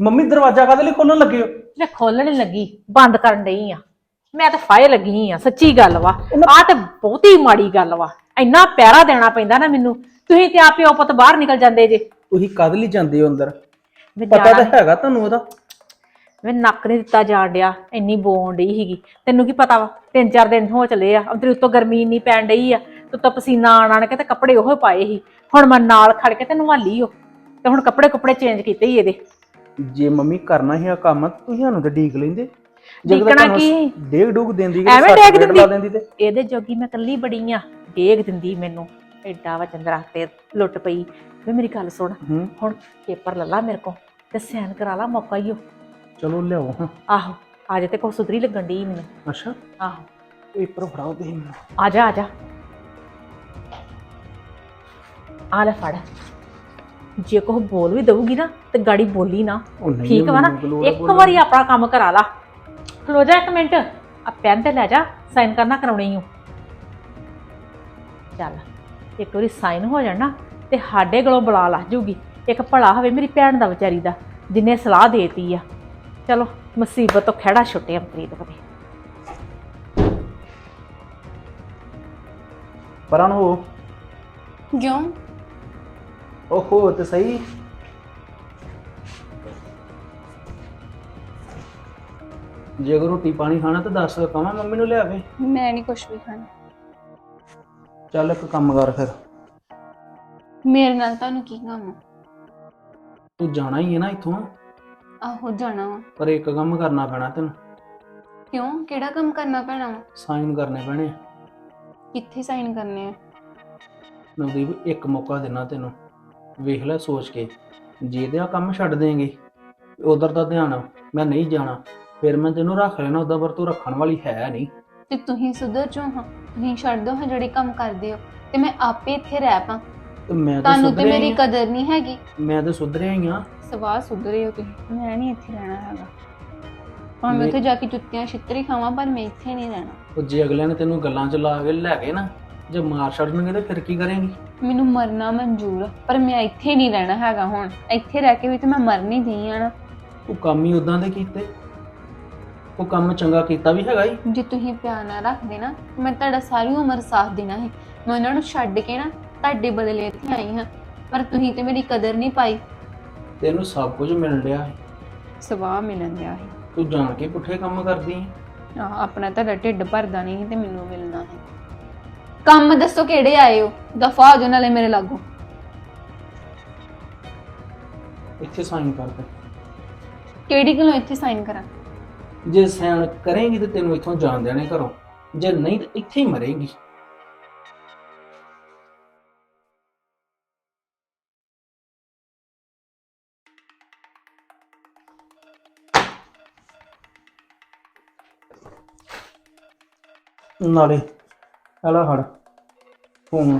Mummy ਦਰਵਾਜ਼ਾ ਕਾਹਦੇ ਲਈ ਖੋਲਣ ਲੱਗੇ ਹੋ? ਲੈ ਖੋਲਣ ਨੀ ਲੱਗੀ ਬੰਦ ਕਰਨ ਡਈ ਆ। ਮੈਂ ਤਾਂ ਫਾਇ ਲੱਗੀ ਆ ਸੱਚੀ ਗੱਲ ਵਾ। ਆ ਤੇ ਬਹੁਤੀ ਮਾੜੀ ਗੱਲ ਵਾ। ਇੰਨਾ ਪਿਆਰਾ ਦੇਣਾ ਪੈਂਦਾ ਨਾ ਮੈਨੂੰ। ਤੁਸੀਂ ਤੇ ਆਪੇ ਪੁੱਤ ਬਾਹਰ ਨਿਕਲ ਜਾਂਦੇ ਜੇ। ਤੁਸੀਂ ਕਾਹਦੇ ਲਈ ਜਾਂਦੇ ਹੋ ਅੰਦਰ? ਮੈਂ ਪਤਾ ਤਾਂ ਹੈਗਾ ਤੁਹਾਨੂੰ ਉਹਦਾ। ਮੈਂ ਨੱਕ ਨਹੀਂ ਦਿੱਤਾ ਜਾਣ ਡਿਆ ਇੰਨੀ ਬੋਨ ਡਈ ਸੀਗੀ। ਤੈਨੂੰ ਕੀ ਪਤਾ ਵਾ ਤਿੰਨ ਚਾਰ ਦਿਨ ਹੋ ਚਲੇ ਆ। ਅੰਦਰ ਉੱਤੋਂ ਗਰਮੀ ਨਹੀਂ ਪੈਣ ਡਈ ਆ ਤੇ ਉੱਤੋਂ ਪਸੀਨਾ ਆਣ ਆਣ ਕੇ ਤੇ ਕੱਪੜੇ ਉਹ ਪਾਏ ਸੀ। ਹੁਣ ਮੈਂ ਨਾਲ ਖੜ ਕੇ ਤੇ ਨਵਾਲੀ ਓ ਤੇ ਹੁਣ ਕੱਪੜੇ ਕੁੱਪੜੇ ਚੇਂਜ ਕੀਤੇ ਹੀ ਇਹਦੇ। ਜੇ ਮੰਮੀ ਕਰਨਾ ਹੀ ਆ ਕੰਮ ਤੁਸੀਂ ਸਾਨੂੰ ਤੇ ਢੀਕ ਲੈਂਦੇ। ਡੀਕਣਾ ਕੀ? ਡੇਗ ਡੂਗ ਦਿੰਦੀ ਕਿ ਐਵੇਂ ਡੇਗ certificate ਲਾ ਦਿੰਦੀ? ਤੇ। ਇਹਦੇ ਜੋਗੀ ਮੈਂ ਕੱਲੀ ਬੜੀ ਆ ਡੇਗ ਦਿੰਦੀ ਮੈਨੂੰ। ਐਡਾ ਵਚਨ ਦਰਖਤ ਤੇ ਲੁੱਟ ਪਈ। ਵੇ ਮੇਰੀ ਗੱਲ ਸੁਣ ਹੂੰ। ਹੁਣ ਪੇਪਰ ਲੱਲਾ ਮੇਰੇ ਕੋ ਤੇ ਸਾਈਨ ਕਰਾ ਲਾ ਮੌਕਾ ਹੀ ਚਲੋ ਲਿਆਓ। ਹਾਂ ਆਹੋ ਅੱਜ ਤੇ ਕੋ ਸੁਧਰੀ ਲੱਗਣ ਡਈ ਮੈਨੂੰ। ਅੱਛਾ। ਆਹੋ। ਪੇਪਰ ਫੜਾਓ ਤੁਸੀਂ ਮੈਨੂੰ। ਆ ਜਾ ਆ ਜਾ। ਆ ਲੈ ਫੜ। ਜੇ ਕੋ ਬੋਲ ਵੀ ਦਊਗੀ ਨਾ ਤੇ ਗਾੜੀ ਬੋਲੀ ਨਾ। ਉਹ ਨਹੀਂ ਠੀਕ ਵਾ ਨਾ? ਮੈਨੂੰ ਲੋੜ ਆ ਇੱਕ ਬੋਲਣ ਵਾਰੀ ਆਪਣਾ ਕੰਮ ਕਰਾ ਲਾ। ਖਲੋ ਜਾ ਇੱਕ ਮਿੰਟ। ਆ ਪੈਨ ਤੇ ਲੈ ਜਾ ਸਾਈਨ ਕਰਨਾ ਕਰਾਉਣੀ ਓ। ਚੱਲ ਇੱਕ ਵਾਰੀ ਸਾਈਨ ਹੋ ਜਾਣ ਨਾ ਤੇ ਸਾਡੇ ਗਲੋਂ ਬੁਲਾ ਲਾ ਜੂਗੀ। ਇੱਕ ਭਲਾ ਹੋਵੇ ਮੇਰੀ ਭੈਣ ਦਾ ਵਿਚਾਰੀ ਦਾ ਜਿੰਨੇ ਸਲਾਹ ਦੇਤੀ ਆ। ਚਲੋ ਮੁਸੀਬਤ ਤੋਂ ਖੜਾ ਛੁੱਟੇ ਅੰਤਰੀ ਦੇ ਕਦੇ ਪਰਾਂ ਨੂੰ ਹੋ। ਕਿਉਂ? ਓਹੋ ਤੇ ਸਹੀ। ਜੇ ਅਗਰ ਰੋਟੀ ਪਾਣੀ ਖਾਣਾ ਤਾਂ ਦੱਸ ਕਵਾਂ ਮੰਮੀ ਨੂੰ ਲਿਆਵੇ। ਮੈਂ ਨਹੀਂ ਕੁਝ ਵੀ ਖਾਣਾ। ਚੱਲ ਇੱਕ ਕੰਮ ਕਰ ਫਿਰ। ਮੇਰੇ ਨਾਲ ਤੁਹਾਨੂੰ ਕੀ ਕੰਮ ਆ? ਤੂੰ ਜਾਣਾ ਹੀ ਹੈ ਨਾ ਇੱਥੋਂ। ਆਹੋ ਜਾਣਾ ਵਾ। ਪਰ ਇੱਕ ਕੰਮ ਕਰਨਾ ਪੈਣਾ ਤੈਨੂੰ। ਕਿਉਂ? ਕਿਹੜਾ ਕੰਮ ਕਰਨਾ ਪੈਣਾ ਵਾ? ਸਾਈਨ ਕਰਨੇ ਪੈਣੇ ਕਿੱਥੇ ਸਾਈਨ ਕਰਨੇ ਆ? ਨਵਦੀਪ ਇੱਕ ਮੌਕਾ ਦੇਣਾ ਤੈਨੂੰ। ਵੇਖ ਲੈ ਸੋਚ ਕੇ। ਜੇ ਤੇ ਆ ਕੰਮ ਛੱਡ ਦੇਂਗੇ ਉਧਰ ਦਾ ਧਿਆਨ ਮੈਂ ਨਹੀਂ ਜਾਣਾ। ਫਿਰ ਮੈਂ ਤੈਨੂੰ ਰੱਖ ਲੈਣਾ ਉਦਾਂ ਪਰ ਤੂੰ ਰੱਖਣ ਵਾਲੀ ਹੈ ਨਹੀਂ। ਤੇ ਤੁਸੀਂ ਸੁਧਰ ਜਾਓ ਹਾਂ ਤੁਸੀਂ ਛੱਡ ਦਿਓ ਹਾਂ ਜਿਹੜੇ ਕੰਮ ਕਰਦੇ ਹੋ ਤੇ ਮੈਂ ਆਪੇ ਇੱਥੇ ਰਹਿ ਪਾਂ। ਤੇ ਮੈਂ ਤਾਂ ਤੁਹਾਨੂੰ ਤੇ ਸੁਧਰਿਆ ਮੇਰੀ ਹੀ ਆ। ਕਦਰ ਨਹੀਂ ਹੈਗੀ। ਮੈਂ ਤਾਂ ਸੁਧਰਿਆ ਹੀ ਆ। ਸਵਾਹ ਸੁਧਰੇ ਹੋ ਤੁਸੀਂ ਮੈਂ ਨਹੀਂ ਇੱਥੇ ਰਹਿਣਾ ਹੈਗਾ। ਭਾਵੇਂ ਮੈਂ- ਉੱਥੇ ਜਾ ਕੇ ਜੁੱਤੀਆਂ ਛਿੱਤਰੀ ਖਾਵਾਂ ਪਰ ਮੈਂ ਇੱਥੇ ਨਹੀਂ ਰਹਿਣਾ। ਉਹ ਜੇ ਅਗਲਿਆਂ ਨੇ ਤੈਨੂੰ ਗੱਲਾਂ ਚ ਲਾ ਕੇ ਲੈ ਗਏ ਨਾ ਜੇ ਮਾਰ ਛੱਡਣਗੇ ਤੇ ਫਿਰ ਕੀ ਕਰੇਂਗੀ? ਮੈਨੂੰ ਮਰਨਾ ਮਨਜ਼ੂਰ ਆ, ਪਰ ਮੈਂ ਇੱਥੇ ਨਹੀਂ ਰਹਿਣਾ ਹੈਗਾ ਹੁਣ। ਇੱਥੇ ਰਹਿ ਕੇ ਵੀ ਤੇ ਮੈਂ ਮਰਨੀ ਦੀ ਆ ਨਾ। ਤੂੰ ਕੰਮ ਹੀ ਉਦਾਂ ਦੇ ਕੀਤੇ। ਉਹ ਕੰਮ ਚੰਗਾ ਕੀਤਾ ਵੀ ਹੈਗਾ ਹੀ ਜੇ ਤੁਸੀਂ ਪਿਆਰ ਨਾਲ ਰੱਖਦੇ ਨਾ ਮੈਂ ਤੁਹਾਡਾ ਸਾਰੀ ਉਮਰ ਸਾਥ ਦੇਣਾ ਹੈ ਮੈਂ ਉਹਨਾਂ ਨੂੰ ਛੱਡ ਕੇ ਨਾ ਤੁਹਾਡੇ ਬਦਲੇ ਇੱਥੇ ਆਈ ਹਾਂ ਪਰ ਤੁਸੀਂ ਤੇ ਮੇਰੀ ਕਦਰ ਨਹੀਂ ਪਾਈ। ਤੈਨੂੰ ਸਭ ਕੁਝ ਮਿਲ ਰਿਹਾ ਹੈ ਸਵਾਹ ਮਿਲਣ ਦਿਆ ਹੈ ਤੂੰ ਜਾਣ ਕੇ ਪੁੱਠੇ ਕੰਮ ਕਰਦੀ ਹੈ ਆਹ, ਆਪਣਾ ਤੁਹਾਡਾ ਢਿੱਡ ਭਰਦਾ ਨਹੀਂ ਸੀ ਤੇ ਮੈਨੂੰ ਮਿਲਣਾ ਹੈ ਕੰਮ ਦੱਸੋ ਕਿਹੜੇ ਆਏ ਹੋ? ਦਫਾ ਹੋ ਜਾਓ ਨਾਲੇ ਮੇਰੇ ਲਾਗੋ। ਇੱਥੇ ਸਾਈਨ ਕਰ ਦੇ। ਕਿਹੜੀ ਗੱਲੋਂ ਇੱਥੇ ਸਾਈਨ ਕਰਾਂ? ਜੇ ਸਾਈਨ ਕਰੇਂਗੀ ਤੇ ਤੈਨੂੰ ਇੱਥੋਂ ਜਾਣ ਦੇਣੇ ਘਰੋਂ। ਜੇ ਨਹੀਂ ਤੇ ਇੱਥੇ ਹੀ ਮਰੇਂਗੀ। ਨਾਲੇ ਹਲਾ ਹੜ ਫੋਨ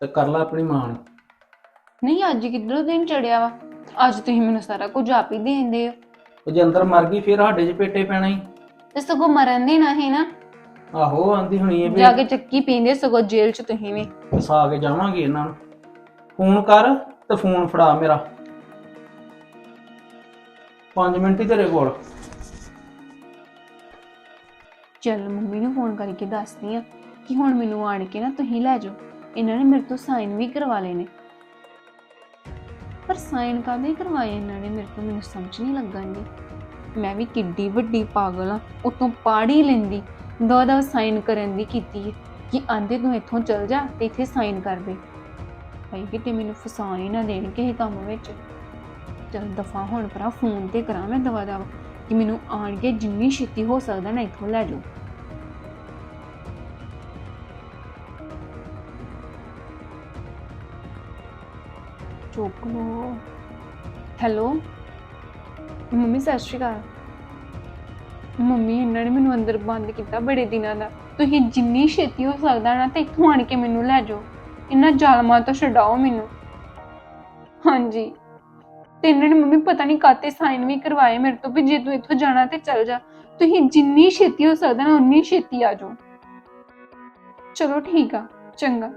ਤੇ ਕਰ ਲੈ ਆਪਣੀ ਮਾਂ ਨੂੰ। ਨਹੀਂ ਅੱਜ ਕਿੱਧਰੋਂ ਦਿਨ ਚੜਿਆ ਵਾ? ਅੱਜ ਤੁਸੀਂ ਮੈਨੂੰ ਸਾਰਾ ਕੁਝ ਆਪ ਹੀ ਦੇਂਦੇ ਹੋ। ਉਹ ਜੇ ਅੰਦਰ ਮਰ ਗਈ ਫਿਰ ਸਾਡੇ 'ਚ ਪੇਟੇ ਪੈਣਾ ਹੀ ਤੇ ਸਗੋਂ ਮਰਨ ਦੇ ਨਾ ਹੈ ਨਾ। ਆਹੋ ਆਂਦੀ ਹੋਣੀ ਹੈ ਜਾ ਵੀ ਕੇ ਚੱਕੀ ਪੀਂਦੇ ਸਗੋਂ ਜੇਲ੍ਹ ਚ ਤੁਸੀਂ ਵੀ। ਫਸਾ ਕੇ ਜਾਵਾਂਗੇ ਇਹਨਾਂ ਨੂੰ। ਫੋਨ ਕਰ ਤੇ ਫੋਨ ਫੜਾ ਮੇਰਾ। 5 ਮਿੰਟ ਹੀ ਤੇਰੇ ਕੋਲ। ਚੱਲ ਮੰਮੀ ਨੂੰ ਫੋਨ ਕਰਕੇ ਦੱਸਦੀ ਆ ਕਿ ਹੁਣ ਮੈਨੂੰ ਆਣ ਕੇ ਨਾ ਤੁਸੀਂ ਲੈ ਜਾਓ। ਇਹਨਾਂ ਨੇ ਮੇਰੇ ਤੋਂ ਸਾਈਨ ਵੀ ਕਰਵਾ ਲਏ ਨੇ। ਪਰ ਸਾਈਨ ਕਾਹਦੇ ਕਰਵਾਏ ਇਹਨਾਂ ਨੇ? ਮੇਰੇ ਤੋਂ ਮੈਨੂੰ ਸਮਝ ਨਹੀਂ ਲੱਗਾਂਦੀ ਮੈਂ ਵੀ ਕਿੱਡੀ ਵੱਡੀ ਪਾਗਲ ਆ ਉਤੋਂ ਪਾੜੀ ਲੈਂਦੀ। ਦੋ ਦੋ ਸਾਈਨ ਕਰਨ ਦੀ ਕੀਤੀ ਕਿ ਆਂਦੇ ਤੂੰ ਇੱਥੋਂ ਚਲ ਜਾ ਤੇ ਇੱਥੇ ਸਾਈਨ ਕਰ ਦੇ। ਭਾਈ ਕਿਤੇ ਮੈਨੂੰ ਫਸਾ ਹੀ ਨਾ ਦੇਣ ਕਿਸੇ ਕੰਮ ਵਿੱਚ। ਚਲ ਦਫਾ ਹੁਣ ਪਰਾ ਫੋਨ ਤੇ ਕਰਾਂ ਮੈਂ ਦਵਾ ਦਵਾ ਕਿ ਮੈਨੂੰ ਆਣ ਕੇ ਜਿੰਨੀ ਛੇਤੀ ਹੋ ਸਕਦਾ ਨਾ ਇੱਥੋਂ ਲੈ ਜਾਓ। ਚੁੱਕ ਲੋ ਹੈਲੋ ਮੰਮੀ, ਸਤਿ ਸ਼੍ਰੀ ਅਕਾਲ। ਮੰਮੀ, ਇਹਨਾਂ ਨੇ ਮੈਨੂੰ ਅੰਦਰ ਬੰਦ ਕੀਤਾ ਬੜੇ ਦਿਨਾਂ ਦਾ। ਤੁਸੀਂ ਜਿੰਨੀ ਛੇਤੀ ਹੋ ਸਕਦਾ ਨਾ ਤੇ ਇੱਥੋਂ ਆਣ ਕੇ ਮੈਨੂੰ ਲੈ ਜਾਓ। ਇਹਨਾਂ ਜ਼ਾਲਮਾਂ ਤੋਂ ਛਡਾਓ ਮੈਨੂੰ। ਹਾਂਜੀ। ਤੇ ਇਹਨਾਂ ਨੇ ਮੰਮੀ ਪਤਾ ਨਹੀਂ ਕਾਤੇ ਸਾਈਨ ਵੀ ਕਰਵਾਏ ਮੇਰੇ ਤੋਂ ਵੀ ਜੇ ਤੂੰ ਇੱਥੋਂ ਜਾਣਾ ਤੇ ਚੱਲ ਜਾ। ਤੁਸੀਂ ਜਿੰਨੀ ਛੇਤੀ ਹੋ ਸਕਦਾ ਨਾ ਉਨੀ ਛੇਤੀ ਆ ਜਾਓ। ਚਲੋ ਠੀਕ ਆ ਚੰਗਾ।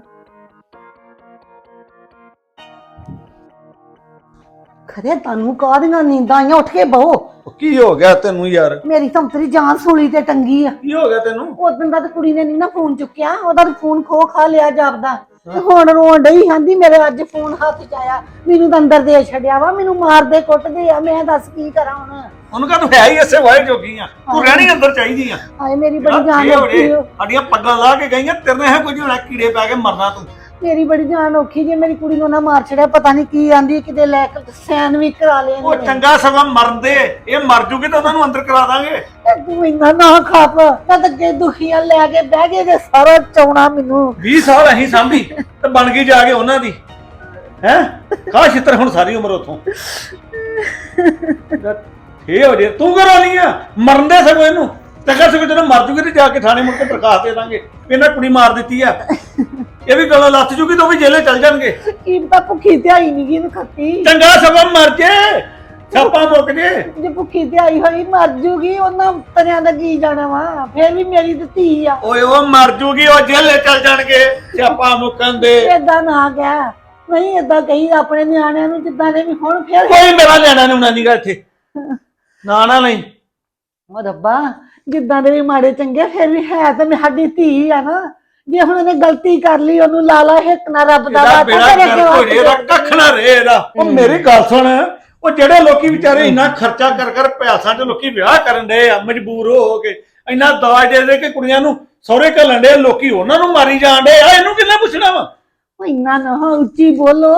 ਖਰੇ ਤੁਹਾਨੂੰ ਕਾਹਦੀਆਂ ਨੀਂਦਾਂ ਆਈਆਂ? ਉੱਠ ਕੇ ਬਹੋ। ਉਹ ਕੀ ਹੋ ਗਿਆ ਤੈਨੂੰ ਯਾਰ? ਮੇਰੀ ਸੰਤਰੀ ਜਾਨ ਸੂਲੀ ਤੇ ਟੰਗੀ ਆ। ਕੀ ਹੋ ਗਿਆ ਤੈਨੂੰ? ਉਦੋਂ ਦਾ ਤੇ ਕੁੜੀ ਨੇ ਨਹੀਂ ਨਾ ਫੋਨ ਚੁੱਕਿਆ। ਉਹਦਾ ਤਾਂ ਫੋਨ ਖੋ ਖਾ ਲਿਆ ਜਾਪਦਾ। ਤੇ ਹੁਣ ਰੋਣ ਡਈ ਕਹਿੰਦੀ ਮੇਰੇ ਅੱਜ ਫੋਨ ਹੱਥ ਚ ਆਇਆ ਮੈਨੂੰ ਤਾਂ ਅੰਦਰ ਦੇ ਛੱਡਿਆ ਵਾ ਮੈਨੂੰ ਮਾਰਦੇ ਕੁੱਟਦੇ ਆ ਮੈਂ ਦੱਸ ਕੀ ਕਰਾਂ ਹੁਣ? ਉਹਨੂੰ ਕਹ ਤੂੰ ਹੈ ਹੀ ਐਸੇ ਵਾਏ ਜੋਗੀ ਆ ਤੂੰ ਰਹਿਣੀ ਅੰਦਰ ਚਾਹੀਦੀ ਆ। ਹਾਏ ਮੇਰੀ ਬੜੀ ਜਾਨ ਇਹ ਓ। ਸਾਡੀਆਂ ਪੱਗਾਂ ਲਾ ਕੇ ਗਈਆਂ ਤੇਰੇ ਨਾਲ ਕੁਝ ਹੋਣਾ ਕੀੜੇ ਪੈ ਕੇ ਮਰਨਾ ਤੂੰ। ਮੇਰੀ ਬੜੀ ਜਾਨ ਔਖੀ ਜੇ ਮੇਰੀ ਕੁੜੀ ਨੂੰ ਨਾ ਮਾਰ ਛੜਿਆ ਪਤਾ ਨਹੀਂ ਕੀ ਆਂਦੀ ਕਿਤੇ ਲੈ ਕੇ ਸੈਨ ਵੀ ਕਰਾ ਲਿਆ ਉਹ। ਚੰਗਾ ਸਗੋਂ ਮਰਨ ਦੇ ਇਹ ਮਰ ਜੂਗੀ ਤਾਂ ਉਹਨਾਂ ਨੂੰ ਅੰਦਰ ਕਰਾ ਦਾਂਗੇ। ਤੇ ਤੂੰ ਇੰਨਾ ਨਾ ਖਾਪ ਮੈਂ ਤਾਂ ਅੱਗੇ ਦੁਖੀਆਂ ਲੈ ਕੇ ਬਹਿ ਗਏ ਜੇ ਸਾਰਾ ਚੌਣਾ ਮੈਨੂੰ। 20 ਸਾਲ ਅਸੀਂ ਸਾਂਭੀ ਤੇ ਬਣ ਗਈ ਜਾ ਕੇ ਉਹਨਾਂ ਦੀ। ਹੈ? ਕਾ ਛਿੱਤਰ ਹੁਣ ਸਾਰੀ ਉਮਰ ਉਥੋਂ? ਇਹ ਹੋ ਜੇ ਤੂੰ ਕਰੋ ਨਹੀਂ ਆ? ਮਰਨ ਦੇ ਸਗੋਂ ਇਹਨੂੰ। ਚੰਗਾ ਸਗੋਂ ਜਦੋਂ ਮਰ ਜੂਗੀ ਤੇ ਜਾ ਕੇ ਥਾਣੇ ਮੁੜ ਕੇ ਦਰਖਾਸਤ ਦੇ ਦਾਂਗੇ। ਵੀ ਇਹਨਾਂ ਕੁੜੀ ਮਾਰ ਦਿੱਤੀ ਆ। ਇਹ ਵੀ ਗਲੋਂ ਲੱਥ ਜੂਗੀ ਤਾਂ ਉਹ ਵੀ ਜੇਲੇ ਚਲ ਜਾਣਗੇ। ਕੀ ਪਤਾ ਭੁੱਖੀ ਤੇ ਆਈ ਨਹੀਂ ਗਈ ਖੱਤੀ। ਚੰਗਾ ਸਗੋਂ ਮਰ ਜੇ। ਛਾਪਾ ਮੁੱਕ ਜੇ। ਜੇ ਭੁੱਖੀ ਤੇ ਆਈ ਹੋਈ ਮਰ ਜੂਗੀ ਉਹਨਾਂ ਤਰਿਆਂ ਦਾ ਕੀ ਜਾਣਾ ਵਾ? ਫੇਰ ਵੀ ਮੇਰੀ ਤੇ ਧੀ ਆ। ਓਏ ਉਹ ਮਰ ਜੂਗੀ ਉਹ ਜੇਲੇ ਚਲ ਜਾਣਗੇ। ਛਾਪਾ ਮੁੱਕਣ ਦੇ। ਏਦਾਂ ਨਾ ਕਹਿ। ਨਹੀਂ ਏਦਾਂ ਕਹੀ ਆਪਣੇ ਨਿਆਣਿਆਂ ਨੂੰ ਜਿੱਦਾਂ ਦੇ ਵੀ ਹੁਣ ਫੇਰ ਕੋਈ ਮੇਰਾ ਲੈਣਾ ਨੂੰ ਨਾ ਨੀਗਾ ਇੱਥੇ। ਨਾ ਨਾ ਨਹੀਂ। ਉਹ ਰੱਬਾ ਜਿੱਦਾਂ ਦੇ ਵੀ ਮਾੜੇ ਚੰਗੇ ਫਿਰ ਵੀ ਹੈ ਤਾਂ ਸਾਡੀ ਧੀ ਆ ਨਾ। ਜੇ ਹੁਣ ਉਹਨੇ ਗਲਤੀ ਕਰ ਲਈ ਉਹਨੂੰ ਲਾ ਲਾ ਹਿੱਕ ਨਾ ਰੱਬ ਦਾ ਇਹਦਾ ਵਾਤਾ ਬੇੜਾ ਤੇਰੇ ਕਰ। ਕੋਈ ਇਹਦਾ ਕੱਖ ਨਾ ਰੇ ਇਹਦਾ। ਉਹ ਮੇਰੀ ਗੱਲ ਸੁਣ ਉਹ ਜਿਹੜੇ ਲੋਕੀ ਵਿਚਾਰੇ ਇੰਨਾ ਖਰਚਾ ਕਰ ਕਰ ਪਿਆਸਾਂ 'ਚ ਲੋਕੀ ਵਿਆਹ ਕਰਨ ਦੇ ਆ ਮਜਬੂਰ ਹੋ ਹੋ ਕੇ ਇੰਨਾ ਦਾਜ ਦੇ ਦੇ ਕੇ ਕੁੜੀਆਂ ਨੂੰ ਸਹੁਰੇ ਘੱਲਣ ਦੇ ਲੋਕੀ ਉਹਨਾਂ ਨੂੰ ਮਾਰੀ ਜਾਣ ਦੇ ਆ ਇਹਨੂੰ ਕਿੰਨਾ ਪੁੱਛਣਾ ਵਾ? ਉਹ ਇੰਨਾ ਨਾ ਉੱਚੀ ਬੋਲੋ।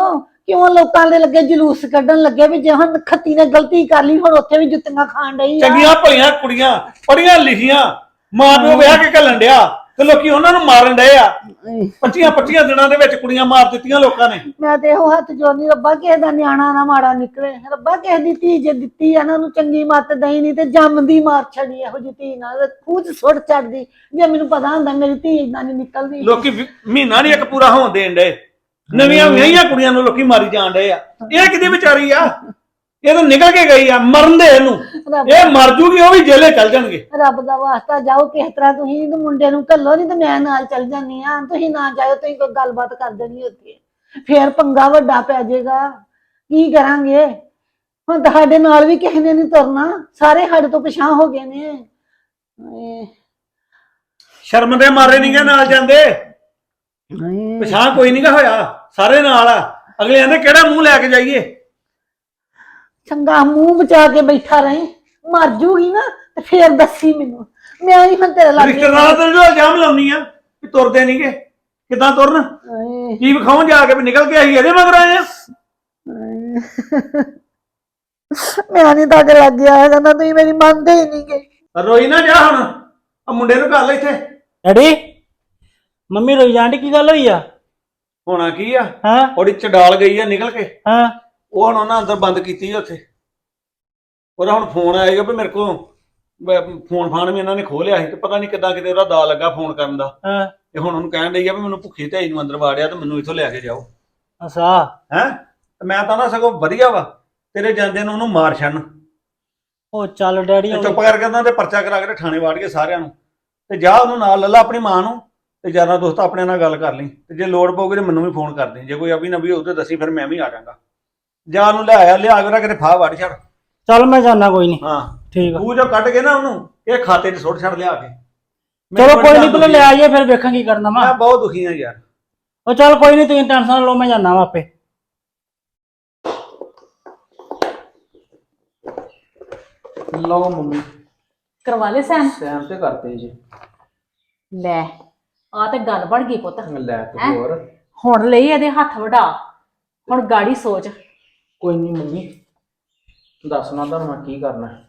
ਕਿਉਂ ਲੋਕਾਂ ਦੇ ਲੱਗੇ ਜਲੂਸ ਕੱਢਣ ਲੱਗੇ ਵੀ ਜੇ ਹੁਣ ਖੱਤੀ ਨੇ ਗਲਤੀ ਕਰ ਲਈ ਹੁਣ ਉੱਥੇ ਵੀ ਜੁੱਤੀਆਂ ਖਾਣ ਡਈ ਆ। ਚੰਗੀਆਂ ਭਲੀਆਂ ਕੁੜੀਆਂ ਪੜੀਆਂ ਲਿਖੀਆਂ ਮਾਂ ਪਿਓ ਵਿਆਹ ਕੇ ਘੱਲਣ ਡਿਆ ਤੇ ਲੋਕੀ ਉਹਨਾਂ ਨੂੰ ਮਾਰਨ ਡਏ ਆ। 25 25 ਦਿਨਾਂ ਦੇ ਵਿੱਚ ਕੁੜੀਆਂ ਮਾਰ ਦਿੱਤੀਆਂ ਲੋਕਾਂ ਨੇ। ਮੈਂ ਤੇ ਇਹੋ ਹੱਥ ਜੋਨੀ ਰੱਬਾ ਕਿਸੇ ਦਾ ਨਿਆਣਾ ਨਾ ਮਾੜਾ ਨਿਕਲੇ। ਰੱਬਾ ਕਿਸੇ ਦੀ ਧੀ ਜੇ ਦਿੱਤੀ ਆ ਨਾ ਉਹਨੂੰ ਚੰਗੀ ਮੱਤ ਦਈ ਨਹੀਂ ਤੇ ਜੰਮਦੀ ਮਾਰ ਛੜੀ ਇਹੋ ਜਿਹੀ ਧੀ ਨਾਲ ਚ ਸੁੱਟ ਚੜਦੀ ਜੇ ਮੈਨੂੰ ਪਤਾ ਹੁੰਦਾ ਮੇਰੀ ਧੀ ਇਦਾਂ ਨਹੀਂ ਨਿਕਲਦੀ। ਲੋਕੀ ਵੀ- ਮਹੀਨਾ ਨਹੀਂ ਇੱਕ ਪੂਰਾ ਹੋਣ ਦੇਣ ਡਏ। ਨਵੀਆਂ ਵਿਆਹੀਆਂ ਕੁੜੀਆਂ ਨੂੰ ਲੋਕੀ ਮਾਰੀ ਜਾਣ ਡਏ ਆ। ਇਹ ਕਿਹਦੀ ਵਿਚਾਰੀ ਆ? ਇਹ ਤਾਂ ਨਿਕਲ ਕੇ ਗਈ ਆ ਮਰਨ ਦੇ ਇਹਨੂੰ। ਇਹ ਮਰ ਜੂਗੀ ਉਹ ਵੀ ਜੇਲੇ ਚੱਲ ਜਾਣਗੇ। ਰੱਬ ਦਾ ਵਾਸਤਾ ਜਾਓ ਕਿਸ ਤਰ੍ਹਾਂ ਤੁਸੀਂ ਇਹਨੂੰ ਮੁੰਡੇ ਨੂੰ ਘੱਲੋ ਨਹੀਂ ਤੇ ਮੈਂ ਨਾਲ ਚੱਲ ਜਾਂਦੀ ਆ। ਤੁਸੀਂ ਨਾ ਜਾਇਓ ਤੁਸੀਂ ਕੋਈ ਗੱਲਬਾਤ ਕਰ ਦੇਣੀ ਉੱਥੇ। ਫੇਰ ਪੰਗਾ ਵੱਡਾ ਪੈ ਜਾਏਗਾ। ਕੀ ਕਰਾਂਗੇ? ਹੁਣ ਤੁਹਾਡੇ ਨਾਲ ਵੀ ਕਿਸੇ ਨੇ ਨਹੀਂ ਤੁਰਨਾ। ਸਾਰੇ ਸਾਡੇ ਤੋਂ ਪਿਛਾਂ ਹੋ ਗਏ ਨੇ। ਸ਼ਰਮ ਦੇ ਮਾਰੇ ਨਹੀਂਗੇ ਨਾਲ ਜਾਂਦੇ। ਹਾਏ। ਪਛਾਣ ਕੋਈ ਨਹੀਂਗਾ ਹੋਇਆ ਸਾਰੇ ਨਾਲ ਆ। ਅਗਲੇ ਆਂਦੇ ਕਿਹੜਾ ਮੂੰਹ ਲੈ ਕੇ ਜਾਈਏ? ਚੰਗਾ ਮੂੰਹ ਬਚਾ ਕੇ ਬੈਠਾ ਰਹੇ। ਮਰ ਜੂਗੀ ਨਾ ਤੇ ਫੇਰ ਦੱਸੀ ਮੈਨੂੰ। ਮੈਂ ਨਹੀਂ ਹੁਣ ਤੇਰੇ ਲਾਗੇ ਰਿਸ਼ਤੇਦਾਰਾਂ ਤੇ ਜੋ ਇਲਜ਼ਾਮ ਲਾਉਣੀ ਆ ਵੀ ਤੁਰਦੇ ਨਹੀਂਗੇ ਕਿਦਾਂ ਤੁਰਨ? ਹਾਏ, ਕੀ ਵਿਖਾਉਣ ਜਾ ਕੇ ਵੀ ਨਿਕਲ ਕੇ ਅਸੀਂ ਇਹਦੇ ਮਗਰ ਆਏ ਆ। ਮੈਂ ਨਹੀਂ ਤੁਹਾਡੇ ਲੱਗ ਆਇਆ ਕਹਿੰਦਾ ਤੁਸੀਂ ਮੇਰੀ ਮੰਨਦੇ ਹੀ ਨਹੀਂ ਗਏ ਰੋਈ ਨਾ ਜਾ ਹੁਣ। ਆ ਮੁੰਡੇ ਨੂੰ ਘੱਲ ਇੱਥੇ। ਡੈਡੀ? ਮੰਮੀ ਰੋਈ ਜਾਂਦੀ ਕੀ ਗੱਲ ਹੋਈ ਆ? ਹੋਣਾ ਕੀ ਆ? ਹਾਂ? ਉਹਦੀ ਚਡਾਲ ਗਈ ਆ ਨਿਕਲ ਕੇ। ਹਾਂ? ਉਹ ਹੁਣ ਉਹਨਾਂ ਅੰਦਰ ਬੰਦ ਕੀਤੀ ਆ ਉੱਥੇ। ਉਹਦਾ ਹੁਣ ਫੋਨ ਆਏਗਾ ਵੀ ਮੇਰੇ ਕੋਲ ਫੋਨ ਫਾਨ ਵੀ ਇਹਨਾਂ ਨੇ ਖੋਲਿਆ ਸੀ ਤੇ ਪਤਾ ਨਹੀਂ ਕਿੱਦਾਂ ਕਿਤੇ ਉਹਦਾ ਦਾ ਲੱਗਾ ਫੋਨ ਕਰਨ ਦਾ। ਹਾਂ? ਤੇ ਹੁਣ ਉਹਨੂੰ ਕਹਿਣ ਡਈ ਆ ਵੀ ਮੈਨੂੰ ਭੁੱਖੀ ਢਾਈ ਨੂੰ ਅੰਦਰ ਵਾੜਿਆ ਤੇ ਮੈਨੂੰ ਇੱਥੋਂ ਲੈ ਕੇ ਜਾਓ। ਅਸਾ ਹੈ? ਤੇ ਮੈਂ ਤਾਂ ਨਾ ਸਗੋਂ ਵਧੀਆ ਵਾ ਤੇਰੇ ਜਾਂਦੇ ਨੂੰ ਉਹਨੂੰ ਮਾਰ ਛੱਡਣ। ਉਹ ਚੱਲ ਡੈਡੀ ਤੇ ਚੁੱਪ ਕਰਕੇ ਉਹਨਾਂ ਦੇ ਪਰਚਾ ਕਰਾ ਕੇ ਤੇ ਥਾਣੇ ਵਾੜ ਕੇ ਸਾਰਿਆਂ ਨੂੰ। ਤੇ ਜਾ ਉਹਨੂੰ ਨਾਲ ਲੱਲਾ ਆਪਣੀ ਮਾਂ ਨੂੰ। ਤੇ ਯਾਰਾਂ ਦੋਸਤ ਆਪਣੇ ਨਾਲ ਗੱਲ ਕਰ ਲਈ। ਤੇ ਜੇ ਲੋੜ ਪਊਗੀ ਤੇ ਮੈਨੂੰ ਵੀ ਫੋਨ ਕਰ ਦੇ। ਜੇ ਕੋਈ ਅਭੀ ਨਬੀ ਹੋਊ ਤੇ ਦੱਸੀ ਫਿਰ ਮੈਂ ਵੀ ਆ ਜਾਵਾਂਗਾ। ਜਾ ਉਹਨੂੰ ਲੈ ਆਇਆ ਲਿਆ ਕੇ ਕਿਤੇ ਫਾਹ ਵੜ ਛੱਡ। ਚੱਲ ਮੈਂ ਜਾਣਾ ਕੋਈ ਨਹੀਂ ਹਾਂ। ਠੀਕ ਆ। ਤੂੰ ਜੋ ਕੱਢ ਕੇ ਨਾ ਉਹਨੂੰ ਇਹ ਖਾਤੇ 'ਚ ਸੁੱਟ ਛੱਡ ਲਿਆ ਕੇ। ਚਲੋ ਕੋਈ ਨਹੀਂ ਪਹਿਲਾਂ ਲੈ ਆਈਏ ਫਿਰ ਵੇਖਾਂ ਕੀ ਕਰਨਾ ਮੈਂ। ਵਾ ਬਹੁਤ ਦੁਖੀ ਹਾਂ ਯਾਰ। ਉਹ ਚੱਲ ਕੋਈ ਨਹੀਂ ਤੁਸੀਂ ਟੈਨਸ਼ਨ ਨਾ ਲਓ ਮੈਂ ਜਾਣਾ ਵਾ ਆਪੇ। ਲਓ ਮੰਮੀ। ਕਰਵਾ ਲੈ ਸੈਨ? ਸੈਮ ਤੇ ਕਰਤੇ ਜੀ। ਲੈ। ਆ ਤੇ ਗੱਲ ਬਣ ਗਈ ਪੁੱਤ। ਲੈ ਤੇ ਹੈਂ? ਹੋਰ। ਹੁਣ ਲਈ ਇਹਦੇ ਹੱਥ ਵਡਾ। ਹੁਣ ਗਾੜੀ ਸੋਚ। ਕੋਈ ਨਹੀਂ ਮੰਮੀ ਦੱਸਣਾ ਤੁਹਾਨੂੰ ਮੈਂ ਕੀ ਕਰਨਾ। ਹੈ।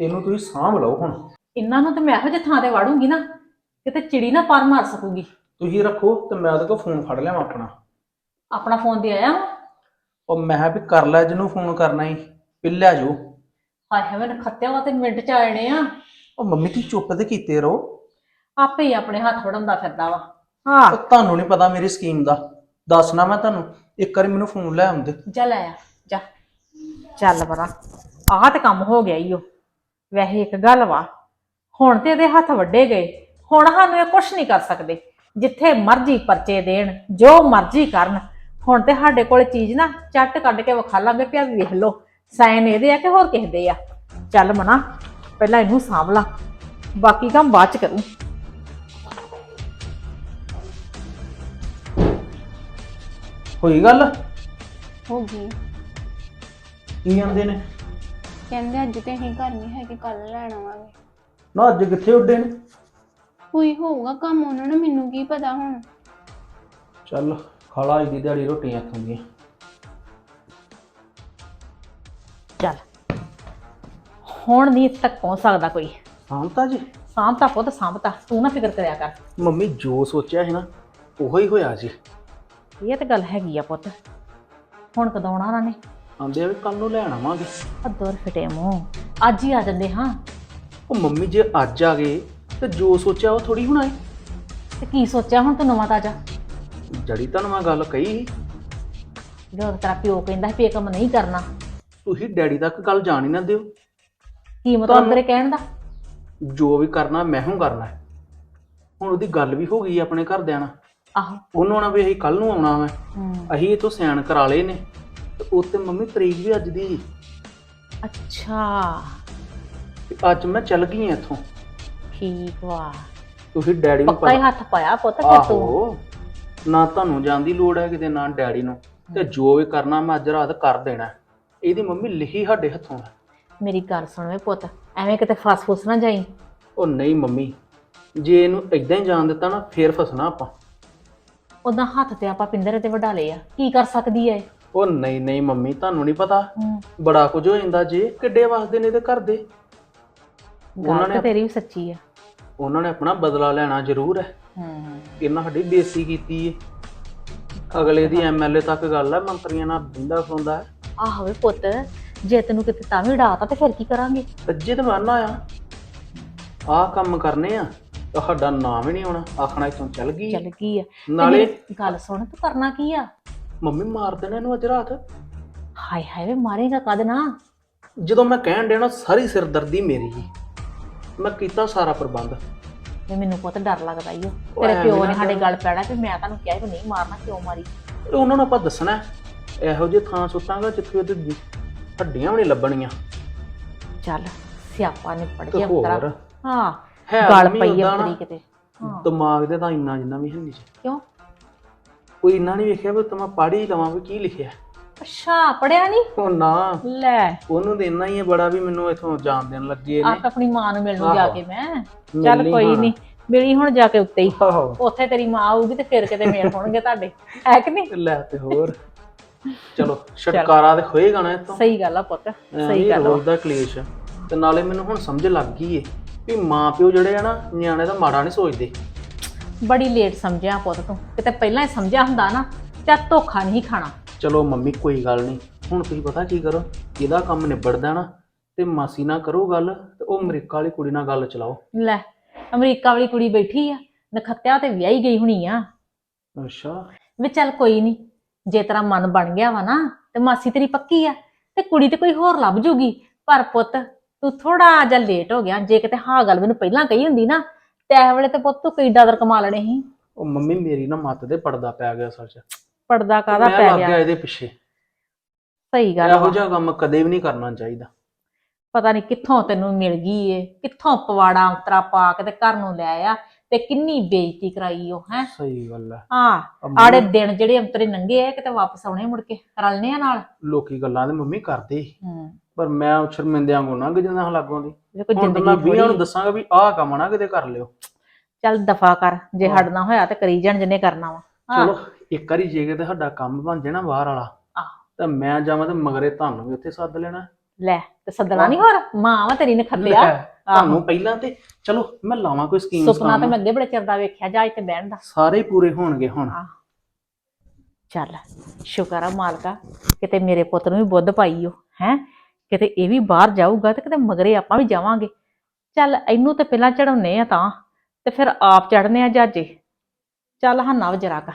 ਇਹਨੂੰ ਤੁਸੀਂ ਸਾਂਭ ਲਓ ਹੁਣ। ਇਹਨਾਂ ਨੂੰ ਤੇ ਮੈਂ ਇਹੋ ਜਿਹੇ ਥਾਂ ਤੇ ਵਾੜੂੰਗੀ ਨਾ ਕਿਤੇ ਚਿੜੀ ਨਾ ਪਰ ਮਾਰ ਸਕੂਗੀ। ਤੁਸੀਂ ਰੱਖੋ ਤੇ ਮੈਂ ਉਹਦੇ ਕੋਲ ਫੋਨ ਫੜ ਲਿਆਵਾਂ ਆਪਣਾ। ਆਪਣਾ ਫੋਨ ਦੇ ਆਇਆ। ਉਹ ਮੈਂ ਕਿਹਾ ਵੀ ਕਰ ਲੈ ਜਿਹਨੂੰ ਫੋਨ ਕਰਨਾ ਹੀ ਪਿੱਲਿਆ ਜੋ ਹਾਏ ਹਾਏ ਮੈਨੂੰ ਖੱਤਿਆ ਵਾ ਤੇ ਮਿੰਟ ਚ ਆਣੇ ਆ। ਉਹ ਮੰਮੀ ਤੁਸੀਂ ਚੁੱਪ ਤੇ ਕੀਤੇ ਰਹੋ। ਆਪੇ ਹੀ ਆਪਣੇ ਹੱਥ ਵੜਾਉਂਦਾ ਫਿਰਦਾ ਵਾ। ਹਾਂ। ਉਹ ਤੁਹਾਨੂੰ ਨਹੀਂ ਪਤਾ ਮੇਰੀ ਸਕੀਮ ਦਾ। ਦੱਸਣਾ ਮੈਂ ਤੁਹਾਨੂੰ ਇੱਕ ਵਾਰੀ ਮੈਨੂੰ ਫੋਨ ਲੈ ਆਉਂਦੇ। ਜਾ ਲੈ ਆ ਜਾ। ਚੱਲ ਪਰਾਂ। ਆਹ ਤੇ ਕੰਮ ਹੋ ਗਿਆ ਈ ਓ। ਵੈਸੇ ਇੱਕ ਗੱਲ ਵਾ ਹੁਣ ਤੇ ਇਹਦੇ ਹੱਥ ਵੱਡੇ ਗਏ। ਹੁਣ ਸਾਨੂੰ ਇਹ ਕੁਛ ਨਹੀਂ ਕਰ ਸਕਦੇ। ਜਿੱਥੇ ਮਰਜ਼ੀ ਪਰਚੇ ਦੇਣ ਜੋ ਮਰਜ਼ੀ ਕਰਨ। ਹੁਣ ਤੇ ਸਾਡੇ ਕੋਲ ਚੀਜ਼ ਨਾ ਚੱਟ ਕੱਢ ਕੇ ਵਿਖਾ ਲਾਂਗੇ ਪਿਆ ਵੇਖ ਲਓ। ਸਾਇਨ ਇਹਦੇ ਆ ਕਿ ਹੋਰ ਕਿਸੇ ਦੇ ਆ। ਚੱਲ ਮਨਾ ਪਹਿਲਾਂ ਇਹਨੂੰ ਸਾਂਭ ਲਾ। ਬਾਕੀ ਕੰਮ ਬਾਅਦ ਚ ਕਰੂੰ। ਹੋਈ ਗੱਲ? ਹੋ ਗਈ। ਕੀ ਆਂਦੇ ਨੇ? ਕਹਿੰਦੇ ਅੱਜ ਤੇ ਅਸੀਂ ਘਰ ਨਹੀਂ ਹੈਗੇ ਕੱਲ ਲੈਣ ਆਵਾਂਗੇ। ਨਾ ਅੱਜ ਕਿੱਥੇ ਉੱਡੇ ਨੇ? ਕੋਈ ਹੋਊਗਾ ਕੰਮ ਉਹਨਾਂ ਨੂੰ ਮੈਨੂੰ ਕੀ ਪਤਾ ਹੁਣ। ਚੱਲ ਖਾਲਾ ਅੱਜ ਦੀ ਦਿਹਾੜੀ ਰੋਟੀਆਂ ਦੀਆਂ। ਚੱਲ। ਹੁਣ ਨਹੀਂ ਇੱਥੇ ਤੱਕ ਪਹੁੰਚ ਸਕਦਾ ਕੋਈ। ਸਾਂਭਤਾ ਜੀ। ਸਾਂਭਤਾ ਪੁੱਤ ਸਾਂਭਤਾ ਤੂੰ ਨਾ ਫਿਕਰ ਕਰਿਆ ਕਰ। ਮੰਮੀ ਜੋ ਸੋਚਿਆ ਸੀ ਨਾ ਉਹੋ ਹੀ ਹੋਇਆ ਜੀ। ਇਹ ਤਾਂ ਗੱਲ ਹੈਗੀ ਆ ਪੁੱਤ। ਹੁਣ ਕਦੋਂ ਆਉਣਾ ਉਹਨਾਂ ਨੇ? ਆਂਦੇ ਆ ਵੀ ਕੱਲ ਨੂੰ ਲੈਣ ਆਵਾਂਗੇ। ਅਦੋਰ ਫਿਟੇ ਮੂੰਹ। ਅੱਜ ਹੀ ਆ ਜਾਂਦੇ ਹਾਂ। ਉਹ ਮੰਮੀ ਜੇ ਅੱਜ ਆ ਗਏ ਤੇ ਜੋ ਸੋਚਿਆ ਉਹ ਥੋੜੀ ਹੋਣਾ ਹੈ ਤੇ ਕੀ ਸੋਚਿਆ ਹੁਣ ਤੂੰ ਨਵਾਂ ਤਾਜਾ ਜੜੀ ਤੁਹਾਨੂੰ ਮੈਂ ਗੱਲ ਕਹੀ ਜਦੋਂ ਤੇਰਾ ਪਿਓ ਕਹਿੰਦਾ ਸੀ ਵੀ ਇਹ ਕੰਮ ਨਹੀਂ ਕਰਨਾ। ਤੁਸੀਂ ਡੈਡੀ ਤੱਕ ਗੱਲ ਜਾਣ ਹੀ ਨਾ ਦਿਓ। ਕੀ ਮਤਲਬ ਤੁਹਾਨੂੰ- ਤੇਰੇ ਕਹਿਣ ਦਾ? ਜੋ ਵੀ ਕਰਨਾ ਮੈਂ ਹੂੰ ਕਰਨਾ। ਹੈ। ਹੁਣ ਉਹਦੀ ਗੱਲ ਵੀ ਹੋ ਗਈ ਆਪਣੇ ਘਰਦਿਆਂ ਨਾਲ। ਆਹੋ। ਉਹਨੂੰ ਆਣਾ ਵੀ ਅਸੀਂ ਕੱਲ ਨੂੰ ਆਉਣਾ ਵਾ। ਹੂੰ। ਅਸੀਂ ਇਹ ਤੋਂ ਸਿਆਣ ਕਰਾ ਲਏ ਨੇ। ਤੇ ਉੱਤੇ ਮੰਮੀ ਤਰੀਕ ਵੀ ਅੱਜ ਦੀ। ਅੱਛਾ। ਤੇ ਅੱਜ ਮੈਂ ਚੱਲ ਗਈ ਹਾਂ ਇੱਥੋਂ। ਠੀਕ ਵਾ। ਤੁਸੀਂ ਡੈਡੀ ਨੂੰ ਪੱਕਾ ਹੀ ਹੱਥ ਪਾਇਆ ਪੁੱਤ ਫਿਰ ਤੂੰ। ਆਹੋ। ਨਾ ਤੁਹਾਨੂੰ ਜਾਣ ਦੀ ਲੋੜ ਹੈ ਕਿਤੇ ਨਾ ਡੈਡੀ ਨੂੰ। ਤੇ ਜੋ ਵੀ ਕਰਨਾ ਮੈਂ ਅੱਜ ਰਾਤ ਕਰ ਦੇਣਾ। ਹੈ। ਇਹਦੀ ਮੰਮੀ ਲਿਖੀ ਸਾਡੇ ਹੱਥੋਂ ਹੈ। ਮੇਰੀ ਗੱਲ ਸੁਣ ਵੇ ਪੁੱਤ। ਐਵੇਂ ਕਿਤੇ ਫਸ ਫੁਸ ਨਾ ਜਾਈ। ਉਹ ਨਹੀਂ ਮੰਮੀ। ਜੇ ਇਹਨੂੰ ਇਦਾਂ ਹੀ ਜਾਣ ਦਿੱਤਾ ਨਾ ਫੇਰ ਫਸਣਾ ਆਪਾਂ। ਉਹਦਾ ਹੱਥ ਤੇ ਆਪਾਂ ਪਿੰਦਰ ਤੇ ਵਡਾ ਲਏ ਆ। ਕੀ ਕਰ ਸਕਦੀ ਐ ਉਹ ਨਹੀਂ ਨਹੀਂ ਮੰਮੀ ਤੁਹਾਨੂੰ ਨਹੀਂ ਪਤਾ। ਹੂੰ। ਬੜਾ ਕੁਝ ਹੋ ਜਾਂਦਾ ਜੇ ਕਿੱਡੇ ਵਸਦੇ ਨੇ ਤੇ ਘਰ ਦੇ। ਉਹਨਾਂ ਗੱਲ ਨੇ ਤਾਂ ਤੇਰੀ ਵੀ ਸੱਚੀ ਆ ਉਹਨਾਂ ਨੇ ਆਪਣਾ ਬਦਲਾ ਲੈਣਾ ਜ਼ਰੂਰ ਹੈ ਹੂੰ। ਇਹਨਾਂ ਸਾਡੀ ਬੇਇੱਜ਼ਤੀ ਕੀਤੀ ਏ। ਅਗਲੇ ਦੀ ਐਮਐਲਏ ਤੱਕ ਗੱਲ ਹੈ ਮੰਤਰੀਆਂ ਨਾਲ ਬਿੰਦਾ ਖਲੋਂਦਾ ਹੈ ਆਹੋ ਵੇ ਪੁੱਤ ਜੇ ਤੈਨੂੰ ਕਿਤੇ ਤਾਂ ਵੀ ਉਡਾਤਾ ਤੇ ਫਿਰ ਕੀ ਕਰਾਂਗੇ? ਅੱਜੇ ਤਾਂ ਮਾਨਾ ਆ। ਆਹ ਕੰਮ ਕਰਨੇ ਆ। ਤੁਹਾਡਾ ਨਾਮ ਹੀ ਨਹੀਂ ਆਉਣਾ। ਆਖਣਾ ਇਥੋਂ ਚੱਲ ਗਈ। ਚੱਲ ਕੀ ਆ। ਤੇ ਨਾਲੇ ਮੇਰੀ ਗੱਲ ਸੁਣ ਤੂੰ ਕਰਨਾ ਕੀ ਆ? ਮੰਮੀ ਮਾਰ ਦੇਣਾ ਇਹਨੂੰ ਅੱਜ ਰਾਤ। ਹਾਏ ਹਾਏ ਵੇ ਮਾਰੇਗਾ ਕਦ ਨਾ? ਜਦੋਂ ਮੈਂ ਕਹਿਣ ਦੇਣਾ ਸਾਰੀ ਸਿਰਦਰਦੀ ਮੇਰੀ ਹੀ। ਮੈਂ ਕੀਤਾ ਸਾਰਾ ਪ੍ਰਬੰਧ। ਵੀ ਮੈਨੂੰ ਪੁੱਤ ਡਰ ਲੱਗਦਾ ਈ ਓ। ਉਹ ਤੇਰੇ ਐਵੇਂ ਪਿਓ ਨਾ ਨੇ ਸਾਡੇ। ਗੱਲ ਪੈਣਾ ਵੀ ਮੈਂ ਤੁਹਾਨੂੰ ਕਿਹਾ ਵੀ ਨਹੀਂ ਮਾਰਨਾ ਕਿਉਂ ਮਾਰੀ? ਤੇ ਉਹਨਾਂ ਨੂੰ ਆਪਾਂ ਦੱਸਣਾ ਹੈ। ਇਹੋ ਜਿਹੇ ਥਾਂ ਸੁੱਟਾਂਗਾ ਜਿੱਥੇ ਉਹਦੇ ਹੱਡੀਆਂ ਵੀ ਨਹੀਂ ਲੱਭਣੀਆਂ। ਚੱਲ ਸਿਆਪਾ ਨਿਪੜ ਤੇ ਗਿਆ ਹੋਰ? ਪੁੱਤਰਾ ਹਾਂ ਹੈ ਗੱਲ ਮੰਮੀ ਪਈ ਆ ਨਾ, ਪਰੀ ਕਿਤੇ। ਦਿਮਾਗ ਦੇ ਤਾਂ ਇੰਨਾ ਜਿੰਨਾ ਵੀ ਹੈ ਨਹੀਂ ਕਿਉਂ? ਕੋਈ ਇੰਨਾ ਨਹੀਂ ਵੇਖਿਆ ਵੀ ਤਾਂ ਮੈਂ ਪੜ੍ਹ ਹੀ ਲਵਾਂ ਵੀ ਕੀ ਲਿਖਿਆ। ਅੱਛਾ ਪੜਿਆ ਨਹੀਂ ਉਹ ਨਾ। ਲੈ। ਉਹਨੂੰ ਤਾਂ ਇੰਨਾ ਹੀ ਹੈ ਬੜਾ ਵੀ ਮੈਨੂੰ ਇਥੋਂ ਜਾਣ ਦੇਣ ਲੱਗੇ ਆ ਨੇ ਤਾਂ ਆਪਣੀ ਮਾਂ ਨੂੰ ਮਿਲਣ ਨੂੰ ਜਾ ਆਹੋ। ਕੇ ਮੈਂ। ਚੱਲ ਮਿਲਣੀ ਕੋਈ। ਨਹੀਂ ਮਿਲੀ ਹੁਣ ਜਾ ਕੇ ਉੱਤੇ ਹੀ। ਆਹੋ। ਉੱਥੇ ਤੇਰੀ ਮਾਂ ਆਊਗੀ ਤੇ ਫਿਰ ਕਿਤੇ ਮੇਲ ਹੋਣਗੇ ਤੁਹਾਡੇ। ਹੈ ਕਿ ਨਹੀਂ? ਲੈ ਤੇ ਹੋਰ। ਚਲੋ ਛਟਕਾਰਾ ਤੇ ਹੋਏਗਾ ਨਾ ਇਤੋਂ ਸਹੀ ਗੱਲ ਆ ਪੁੱਤ। ਸਹੀ ਗੱਲ ਆ। ਰੋਜ਼ ਦਾ ਕਲੇਸ਼ ਤੇ ਨਾਲੇ ਮੈਨੂੰ ਹੁਣ ਸਮਝ ਲੱਗ ਗਈ ਏ। ਵੀ ਮਾਂ ਪਿਓ ਜਿਹੜੇ ਆ ਨਾ ਨਿਆਣੇ ਦਾ ਮਾੜਾ ਨਹੀਂ ਸੋਚਦੇ। ਬੜੀ ਲੇਟ ਸਮਝਿਆ ਪੁੱਤ ਤੂੰ। ਕਿਤੇ ਪਹਿਲਾਂ ਹੀ ਸਮਝਿਆ ਹੁੰਦਾ ਨਾ ਤੇ ਆਹ ਧੋਖਾ ਨਹੀਂ ਖਾਣਾ। ਚਲੋ ਮੰਮੀ ਕੋਈ ਗੱਲ ਨਹੀਂ ਹੁਣ ਤੁਸੀਂ ਪਤਾ ਕੀ ਕਰੋ ਇਹਦਾ ਕੰਮ ਨਿਬੜਦਾ ਨਾ ਤੇ ਮਾਸੀ ਨਾਲ ਕਰੋ ਗੱਲ ਤੇ ਉਹ ਅਮਰੀਕਾ ਵਾਲੀ ਕੁੜੀ ਨਾਲ ਗੱਲ ਚਲਾਓ। ਲੈ ਅਮਰੀਕਾ ਵਾਲੀ ਕੁੜੀ ਬੈਠੀ ਆ ਨਖੱਤਿਆ ਤੇ ਵਿਆਹੀ ਗਈ ਹੋਣੀ ਆ। ਅੱਛਾ। ਵੀ ਚੱਲ ਕੋਈ ਨਹੀਂ ਜੇ ਤੇਰਾ ਮਨ ਬਣ ਗਿਆ ਵਾ ਨਾ ਤੇ ਮਾਸੀ ਤੇਰੀ ਪੱਕੀ ਆ ਤੇ ਕੁੜੀ ਤੇ ਕੋਈ ਹੋਰ ਲੱਭ ਜੂਗੀ। ਪਰ ਪੁੱਤ ਤੂੰ ਥੋੜਾ ਜਿਹਾ ਲੇਟ ਹੋ ਗਿਆ ਜੇ ਕਿਤੇ ਹਾਂ ਗੱਲ ਮੈਨੂੰ ਪਹਿਲਾਂ ਕਹੀ ਹੁੰਦੀ ਨਾ ਤੇ ਇਹ ਵੇਲੇ ਤੇ ਪੁੱਤ ਤੂੰ ਕਈ ਡਾਲਰ ਕਮਾ ਲੈਣੇ ਸੀ। ਉਹ ਮੰਮੀ ਮੇਰੀ ਨਾ ਮੱਤ ਦੇ ਪੜਦਾ ਪੈ ਗਿਆ ਸੱਚ। ਪਰਦਾ ਕਾਦਾ ਮੈਂ ਪੈ ਗਿਆ? ਇਹਦੇ ਪਿੱਛੇ। ਸਹੀ ਗੱਲ ਇਹੋ ਜਿਹਾ ਕੰਮ ਕਦੇ ਵੀ ਨਹੀਂ ਕਰਨਾ ਚਾਹੀਦਾ। ਪਤਾ ਨਹੀਂ ਕਿੱਥੋਂ ਤੈਨੂੰ ਮਿਲ ਗਈ ਏ ਕਿੱਥੋਂ ਪਵਾੜਾ ਅੰਤਰਾ ਪਾ ਕੇ ਤੇ ਘਰ ਨੂੰ ਲੈ ਆਇਆ ਤੇ ਕਿੰਨੀ ਬੇਇੱਜ਼ਤੀ ਕਰਾਈ ਉਹ ਹੈ? ਸਹੀ ਗੱਲ ਹੈ ਹਾਂ ਆੜੇ ਦਿਨ ਜਿਹੜੇ ਅੰਤਰੇ ਨੰਗੇ ਆ ਕਿਤੇ ਵਾਪਸ ਆਉਣੇ ਮੁੜ ਕੇ ਰਲਨੇ ਆ ਨਾਲ? ਲੋਕੀ ਗੱਲਾਂ ਤੇ ਮੰਮੀ ਕਰਦੇ ਹੂੰ। ਪਰ ਮੈਂ ਸ਼ਰਮਿੰਦਿਆਂ ਕੋ ਲੰਘ ਜਾਂਦਾ ਲਾਗੋਂ ਦੀ। ਜੇ ਕੋਈ ਹੁਣ ਤਾਂ ਜ਼ਿੰਦਗੀ ਮੈਂ ਵੀਹਾਂ ਨੂੰ ਦੱਸਾਂਗਾ ਵੀ ਆਹ ਕੰਮ ਨਾ ਕਿਤੇ ਕਰ ਲਿਓ। ਚੱਲ ਦਫਾ ਕਰ ਜੇ ਹਾਂ। ਹਟਣਾ ਹੋਇਆ ਤੇ ਕਰੀ ਜਾਣ ਜਿੰਨੇ ਕਰਨਾ ਵਾ। ਹਾਂ। ਚਲੋ ਇੱਕ ਵਾਰੀ ਜੇ ਕਿਤੇ ਸਾਡਾ ਕੰਮ ਬਣ ਜਾਣਾ ਬਾਹਰ ਵਾਲਾ ਆਹ। ਤਾਂ ਮੈਂ ਜਾਵਾਂ ਤੇ ਮਗਰੇ ਤੁਹਾਨੂੰ ਵੀ ਉੱਥੇ ਸੱਦ ਲੈਣਾ। ਲੈ ਤੇ ਸੱਦਣਾ ਨਹੀਂ ਹੋਰ? ਮਾਂ ਵਾ ਤੇਰੀ ਨੇ ਖੱਤਿਆ। ਲੈ, ਤੁਹਾਨੂੰ ਪਹਿਲਾਂ ਤੇ ਚਲੋ ਮੈਂ ਲਾਵਾਂ ਕੋਈ ਸਕੀਮ ਸੁਪਨਾ ਤੇ ਮੈਂ ਅੱਗੇ ਬੜੇ ਚਿਰ ਦਾ ਵੇਖਿਆ ਜਾ ਇੱਥੇ ਬਹਿਣ ਦਾ। ਸਾਰੇ ਹੀ ਪੂਰੇ ਹੋਣਗੇ ਹੁਣ। ਆਹ। ਚੱਲ ਸ਼ੁਕਰ ਆ ਮਾਲਕਾ ਕਿਤੇ ਮੇਰੇ ਪੁੱਤ ਨੂੰ ਵੀ ਬੁੱਧ ਪਾਈ ਓ ਹੈ? ਕਿਤੇ ਇਹ ਵੀ ਬਾਹਰ ਜਾਊਗਾ ਤੇ ਕਿਤੇ ਮਗਰੇ ਆਪਾਂ ਵੀ ਜਾਵਾਂਗੇ। ਚੱਲ ਇਹਨੂੰ ਤੇ ਪਹਿਲਾਂ ਚੜਾਉਨੇ ਆ ਤਾਂ, ਤੇ ਫਿਰ ਆਪ ਚੜਨੇ ਆ ਜਾਜੇ ਚੱਲ ਹਾਂ ਵਜਰਾ ਜਰਾ ਕਾ।